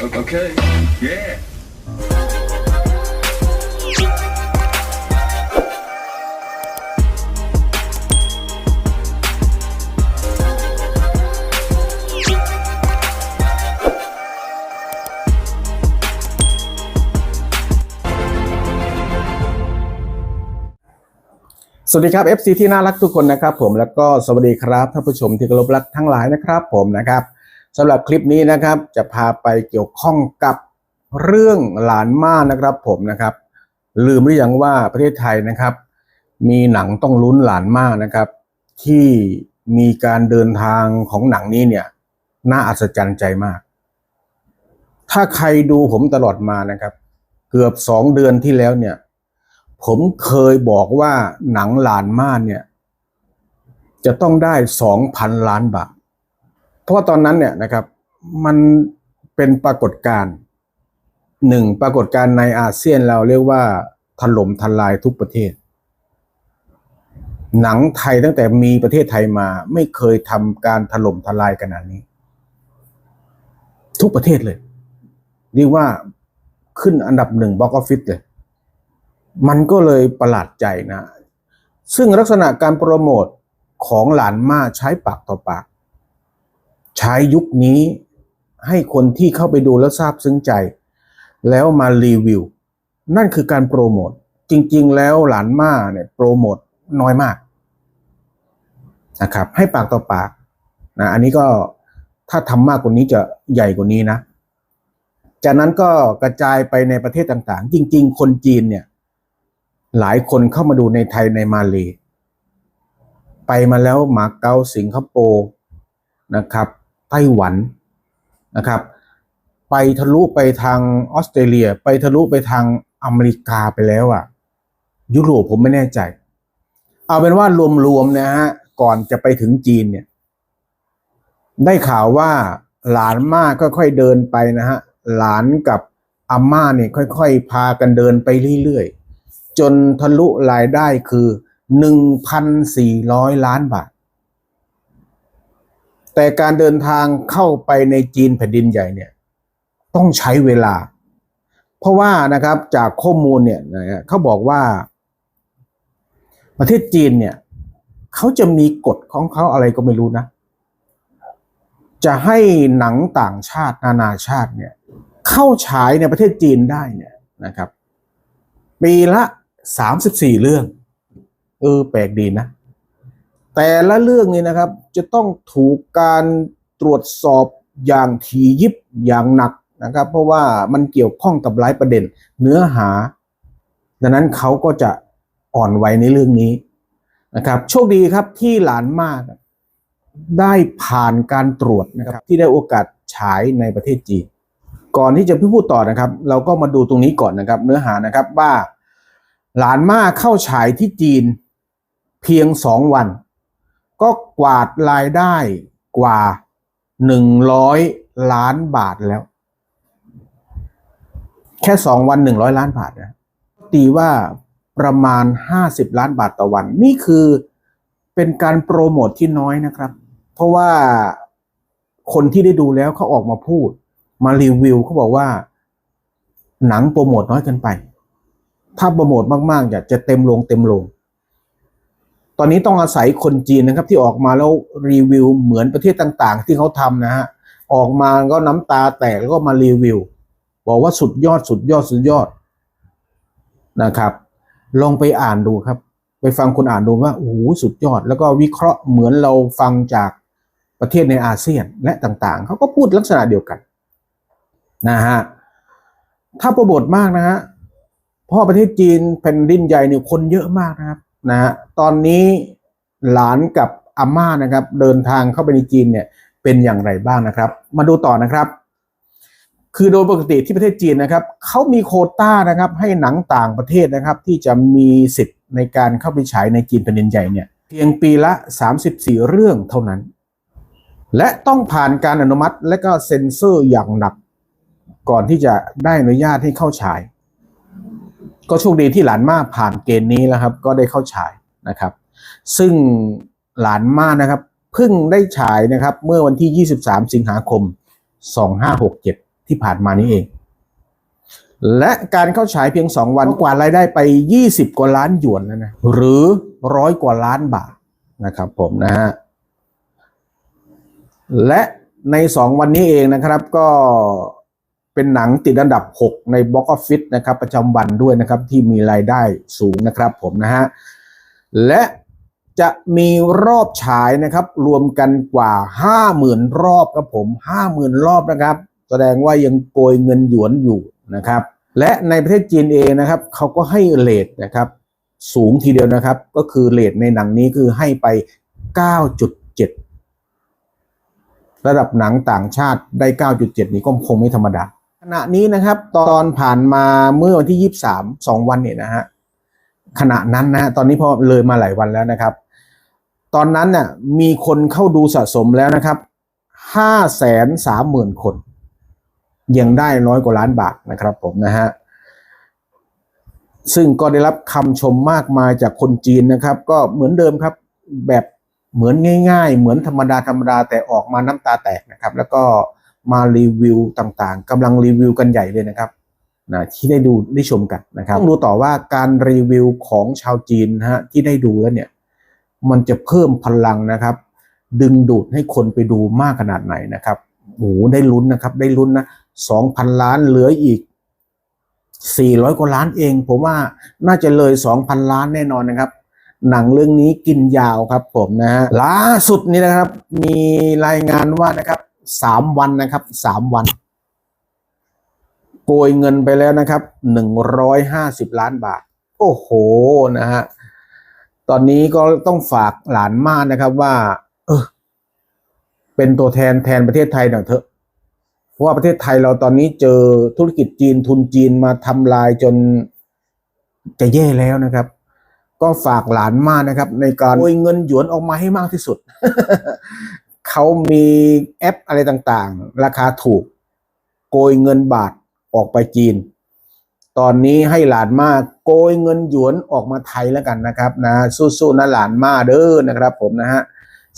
Okay. Yeah. สวัสดีครับ FC ที่น่ารักทุกคนนะครับผมแล้วก็สวัสดีครับท่านผู้ชมที่เคารพรักทั้งหลายนะครับผมนะครับ สำหรับคลิปนี้นะครับจะพาไปเกี่ยวข้องกับเรื่องหลานม่านะครับผมนะครับ ลืมหรือยังว่าประเทศไทยนะครับ มีหนังต้องลุ้นหลานม่านะครับ ที่มีการเดินทางของหนังนี้เนี่ยน่าอัศจรรย์ใจมาก ถ้าใครดูผมตลอดมานะครับ เกือบสองเดือนที่แล้วเนี่ย ผมเคยบอกว่าหนังหลานม่านเนี่ย จะต้องได้สองพันล้านบาท ราะว่าตอนนั้นเนี่ยนะครับมันเป็นปรากฏการณ์หนึ่งปรากฏการณ์ในอาเซียนเราเรียกว่าถล่มทลายทุกประเทศ หนังไทยตั้งแต่มีประเทศไทยมาไม่เคยทำการถล่มทลายขนาดนี้ ทุกประเทศเลยเรียกว่าขึ้นอันดับหนึ่งบ็อกออฟฟิศเลย มันก็เลยประหลาดใจนะ ซึ่งลักษณะการโปรโมทของหลานมาใช้ปากต่อปาก ใช้ยุคนี้ให้คนที่เข้าไปดูแล้วทราบซึ้งใจ แล้วมารีวิว นั่นคือการโปรโมทจริง ๆ แล้วหลานมาเนี่ยโปรโมทน้อยมากนะครับให้ปากต่อปากนะอันนี้ก็ถ้าทำมากกว่านี้จะใหญ่กว่านี้นะ จากนั้นก็กระจายไปในประเทศต่างๆ จริง ๆ คนจีนเนี่ยหลายคนเข้ามาดูในไทยในมาเลไปมาแล้วมาเก๊าสิงคโปร์นะครับ ไต้หวันนะครับ ไปทะลุไปทางออสเตรเลีย ไปทะลุไปทางอเมริกาไปแล้วอะยุโรปผมไม่แน่ใจ เอาเป็นว่ารวมๆนะฮะก่อนจะไปถึงจีนเนี่ย ได้ข่าวว่าหลานม่าค่อยๆเดินไปนะฮะหลานกับอาม่าเนี่ยค่อยๆ พากันเดินไปเรื่อยๆ จนทะลุรายได้คือ 1,400 ล้านบาท แต่การเดินทางเข้าไปในจีนแผ่นดินใหญ่เนี่ยต้องใช้เวลา เพราะว่านะครับจากข้อมูลเนี่ยนะเขาบอกว่า ประเทศจีนเนี่ยเขาจะมีกฎของเขาอะไรก็ไม่รู้นะ จะให้หนังต่างชาตินานาชาติเนี่ยเข้าฉายในประเทศจีนได้เนี่ยนะครับ ปีละสามสิบสี่เรื่อง เออแปลกดีนะ แต่ละเรื่องนี้นะครับจะต้องถูกการตรวจสอบอย่างถี่ยิบอย่างหนักนะครับ เพราะว่ามันเกี่ยวข้องกับหลายประเด็น เนื้อหา ดังนั้นเขาก็จะอ่อนไหวในเรื่องนี้นะครับ โชคดีครับที่หลานมากได้ผ่านการตรวจนะครับ ที่ได้โอกาสฉายในประเทศจีนก่อนที่จะพูดต่อนะครับ เราก็มาดูตรงนี้ก่อนนะครับ เนื้อหานะครับว่า หลานมาเข้าฉายที่จีนเพียงสองวัน ก็กวาดรายได้กว่าหนึ่งร้อยล้านบาทแล้ว แค่สองวันหนึ่งร้อยล้านบาทนะตีว่าประมาณห้าสิบล้านบาทต่อวัน นี่คือเป็นการโปรโมทที่น้อยนะครับ เพราะว่าคนที่ได้ดูแล้วเขาออกมาพูด มารีวิวเขาบอกว่า หนังโปรโมทน้อยเกินไป ถ้าโปรโมทมากๆอยากจะเต็มลงเต็มลง ตอนนี้ต้องอาศัยคนจีนนะครับ ที่ออกมาแล้วรีวิวเหมือนประเทศต่าง ๆ ที่เขาทำนะฮะออกมาก็น้ำตาแตกแล้วก็มารีวิว บอกว่าสุดยอดสุดยอดสุดยอดนะครับ ลองไปอ่านดูครับ ไปฟังคนอ่านดูว่าโอ้โหสุดยอด แล้วก็วิเคราะห์เหมือนเราฟังจากประเทศในอาเซียนและต่างๆ เขาก็พูดลักษณะเดียวกันนะฮะถ้าโปรโมทมากนะฮะเพราะประเทศจีนแผ่นดินใหญ่เนี่ยคนเยอะมากนะครับ นะฮะตอนนี้หลานกับอาม่านะครับเดินทางเข้าไปในจีนเนี่ยเป็นอย่างไรบ้างนะครับ มาดูต่อนะครับ คือโดยปกติที่ประเทศจีนนะครับเขามีโคต้านะครับให้หนังต่างประเทศนะครับ ที่จะมีสิทธิ์ในการเข้าไปฉายในจีนแผ่นดินใหญ่เนี่ยเพียงปีละ 34 เรื่องเท่านั้น และต้องผ่านการอนุมัติและก็เซ็นเซอร์อย่างหนัก ก่อนที่จะได้อนุญาตให้เข้าฉาย ก็โชคดีที่หลานมาผ่านเกณฑ์นี้แล้วครับ ก็ได้เข้าฉายนะครับ ซึ่งหลานมานะครับเพิ่งได้ฉายนะครับเมื่อวันที่ 23 สิงหาคม 2567 ที่ผ่านมานี้เอง และการเข้าฉายเพียง 2 วันก็กวาดรายได้ไป 20 กว่าล้านหยวนแล้วนะหรือร้อยกว่าล้านบาทนะครับผมนะฮะและใน 2 วันนี้เองนะครับก็ เป็นหนังติดอันดับ 6 ในบ็อกออฟฟิศนะครับประจำวันด้วยนะครับที่มีรายได้สูงนะครับผมนะฮะและจะมีรอบฉายนะครับ รวมกันกว่า 50,000 รอบครับผม 50,000 รอบนะครับ แสดงว่ายังโกยเงินหยวนอยู่นะครับ และในประเทศจีนเองนะครับเขาก็ให้เลทนะครับ สูงทีเดียวนะครับ ก็คือเลทในหนังนี้คือให้ไป 9.7 ระดับหนังต่างชาติได้ 9.7 นี่ก็คงไม่ธรรมดา ขณะนี้นะครับตอนผ่านมาเมื่อวันที่23 2วันเนี่ยนะฮะขณะนั้นนะฮะตอนนี้พอเลยมาหลายวันแล้วนะครับ ตอนนั้นน่ะมีคนเข้าดูสะสมแล้วนะครับห้าแสนสามหมื่นคน ยังได้น้อยกว่าล้านบาทนะครับผมนะฮะซึ่งก็ได้รับคำชมมากมายจากคนจีนนะครับ ก็เหมือนเดิมครับแบบเหมือนง่าย ๆ เหมือนธรรมดาธรรมดาแต่ออกมาน้ำตาแตกนะครับ แล้วก็ มารีวิวต่างๆกำลังรีวิวกันใหญ่เลยนะครับนะที่ได้ดูได้ชมกันนะครับต้องดูต่อว่าการรีวิวของชาวจีนนะฮะที่ได้ดูแล้วเนี่ยมันจะเพิ่มพลังนะครับ ดึงดูดให้คนไปดูมากขนาดไหนนะครับโอ้โหได้ลุ้นนะครับได้ลุ้นนะสองพันล้านเหลืออีกสี่ร้อยกว่าล้านเอง ผมว่าน่าจะเลยสองพันล้านแน่นอนนะครับ หนังเรื่องนี้กินยาวครับผมนะฮะล่าสุดนี้นะครับ มีรายงานว่านะครับ สามวันนะครับสามวัน โกยเงินไปแล้วนะครับหนึ่งร้อยห้าสิบล้านบาท โอ้โหนะฮะตอนนี้ก็ต้องฝากหลานมากนะครับว่า เออ เป็นตัวแทนแทนประเทศไทยหน่อยเถอะเพราะว่าประเทศไทยเราตอนนี้เจอธุรกิจจีนทุนจีนมาทำลายจนจะแย่แล้วนะครับ ก็ฝากหลานมากนะครับ ในการโกยเงินหยวนออกมาให้มากที่สุด เขามีแอปอะไรต่างๆ ราคาถูก โกยเงินบาทออกไปจีน ตอนนี้ให้หลานมาโกยเงินหยวนออกมาไทยแล้วกันนะครับนะสู้ๆนะหลานมาเด้อนะครับผมนะฮะ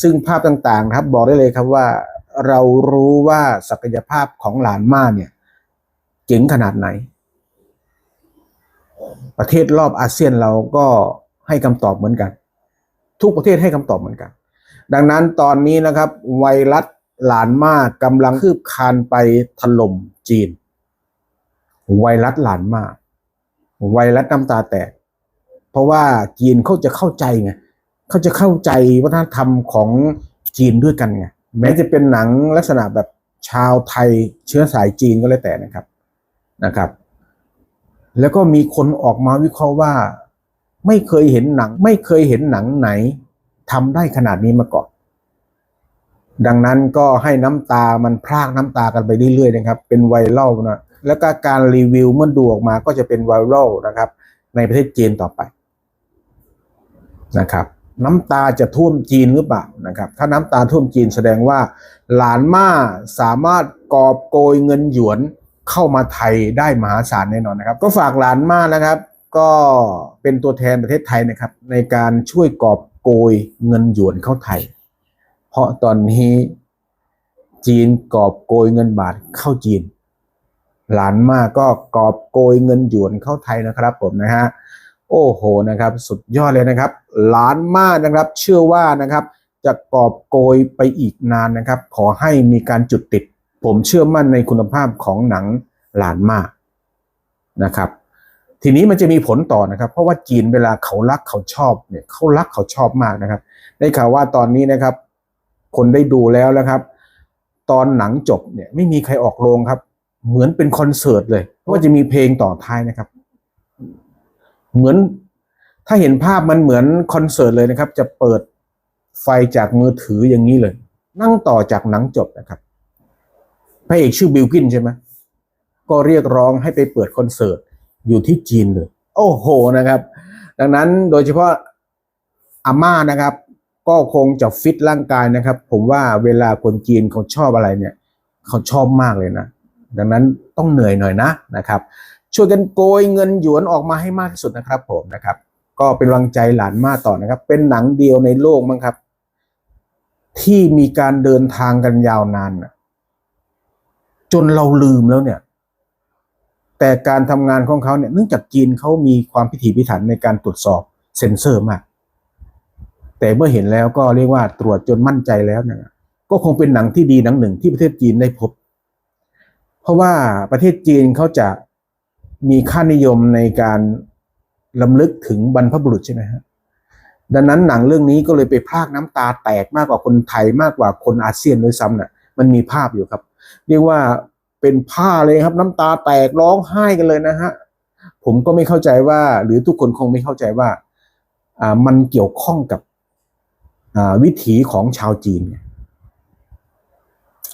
ซึ่งภาพต่างๆครับบอกได้เลยครับว่า เรารู้ว่าศักยภาพของหลานมาเนี่ยเจ๋งขนาดไหน ประเทศรอบอาเซียนเราก็ให้คำตอบเหมือนกัน ทุกประเทศให้คำตอบเหมือนกัน ดังนั้นตอนนี้นะครับ ไวรัสหลานมากกำลังคืบคานไปถล่มจีน ไวรัสหลานมาก ไวรัสน้ำตาแตก เพราะว่าจีนเขาจะเข้าใจไงเขาจะเข้าใจวัฒนธรรมของจีนด้วยกันไงแม้จะเป็นหนังลักษณะแบบชาวไทยเชื้อสายจีนก็แล้วแต่นะครับนะครับ แล้วก็มีคนออกมาวิเคราะห์ว่า ไม่เคยเห็นหนัง ไม่เคยเห็นหนังไหน ทำได้ขนาดนี้มาก่อน ดังนั้นก็ให้น้ำตามันพรากน้ำตากันไปเรื่อยๆนะครับ เป็นไวรัลนะแล้วก็การรีวิวเมื่อดูออกมาก็จะเป็นไวรัลนะครับ ในประเทศจีนต่อไปนะครับ น้ำตาจะท่วมจีนหรือเปล่านะครับ ถ้าน้ำตาท่วมจีนแสดงว่า หลานม่าสามารถกอบโกยเงินหยวนเข้ามาไทยได้มหาศาลแน่นอนนะครับ ก็ฝากหลานม่านะครับ ก็เป็นตัวแทนประเทศไทยนะครับ ในการช่วยกอบ โกยเงินหยวนเข้าไทย เพราะตอนนี้จีนกอบโกยเงินบาทเข้าจีน หลานมากก็กอบโกยเงินหยวนเข้าไทยนะครับผมนะฮะโอ้โหนะครับสุดยอดเลยนะครับ หลานมากนะครับเชื่อว่านะครับจะกอบโกยไปอีกนานนะครับ ขอให้มีการจุดติด ผมเชื่อมั่นในคุณภาพของหนังหลานมากนะครับ ทีนี้มันจะมีผลต่อนะครับ เพราะว่าจีนเวลาเขารักเขาชอบเนี่ยเขารักเขาชอบมากนะครับ ได้ข่าวว่าตอนนี้นะครับ คนได้ดูแล้วนะครับ ตอนหนังจบเนี่ยไม่มีใครออกโรงครับ เหมือนเป็นคอนเสิร์ตเลยเพราะว่าจะมีเพลงต่อท้ายนะครับ เหมือนถ้าเห็นภาพมันเหมือนคอนเสิร์ตเลยนะครับ จะเปิดไฟจากมือถืออย่างนี้เลย นั่งต่อจากหนังจบนะครับพระเอกชื่อบิลกินใช่ไหมก็เรียกร้องให้ไปเปิดคอนเสิร์ต อยู่ที่จีนเลย โอ้โหนะครับ ดังนั้นโดยเฉพาะอาม่านะครับ ก็คงจะฟิตร่างกายนะครับ ผมว่าเวลาคนจีนเขาชอบอะไรเนี่ย เขาชอบมากเลยนะ ดังนั้นต้องเหนื่อยหน่อยนะนะครับช่วยกันโกยเงินหยวนออกมาให้มากที่สุดนะครับ ผมนะครับ ก็เป็นกำลังใจหลานมาต่อนะครับ เป็นหนังเดียวในโลกมั้งครับ ที่มีการเดินทางกันยาวนานจนเราลืมแล้วเนี่ย แต่การทำงานของเขาเนี่ยเนื่องจากจีนเขามีความพิถีพิถันในการตรวจสอบเซ็นเซอร์มาก แต่เมื่อเห็นแล้วก็เรียกว่าตรวจจนมั่นใจแล้วนะก็คงเป็นหนังที่ดีหนังหนึ่งที่ประเทศจีนได้พบ เพราะว่าประเทศจีนเขาจะมีค่านิยมในการลำลึกถึงบรรพบุรุษใช่ไหมฮะดังนั้นหนังเรื่องนี้ก็เลยไปพากน้ำตาแตกมากกว่าคนไทยมากกว่าคนอาเซียนด้วยซ้ำน่ะมันมีภาพอยู่ครับ เรียกว่า เป็นผ้าเลยครับ น้ำตาแตกร้องไห้กันเลยนะฮะผมก็ไม่เข้าใจว่า หรือทุกคนคงไม่เข้าใจว่าอ่ามันเกี่ยวข้องกับอ่าวิถีของชาวจีน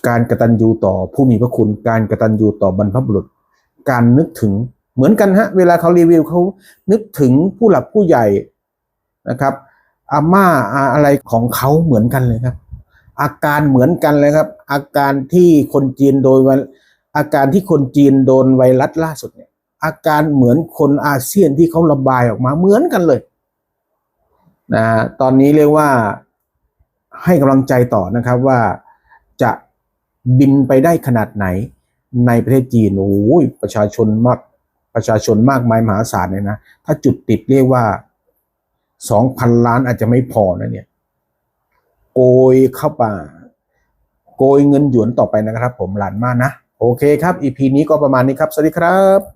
การกระตัญญูต่อผู้มีพระคุณ การกระตัญญูต่อบรรพบุรุษ การนึกถึงเหมือนกันฮะเวลาเขารีวิวเขานึกถึงผู้หลักผู้ใหญ่นะครับอาม่าอะไรของเขาเหมือนกันเลยครับ อาการเหมือนกันเลยครับ อาการที่คนจีนโดนไว อาการที่คนจีนโดนไวรัสล่าสุดเนี่ย อาการเหมือนคนอาเซียนที่เขาระบายออกมาเหมือนกันเลยนะตอนนี้เรียกว่าให้กำลังใจต่อนะครับว่าจะบินไปได้ขนาดไหนในประเทศจีนโอ้ยประชาชนมากประชาชนมากมายมหาศาลเลยนะ ถ้าจุดติดเรียกว่าสองพันล้านอาจจะไม่พอนะเนี่ย โกยเข้าป่า โกยเงินหยวนต่อไปนะครับผมหลานมากนะ โอเคครับ EP นี้ก็ประมาณนี้ครับ สวัสดีครับ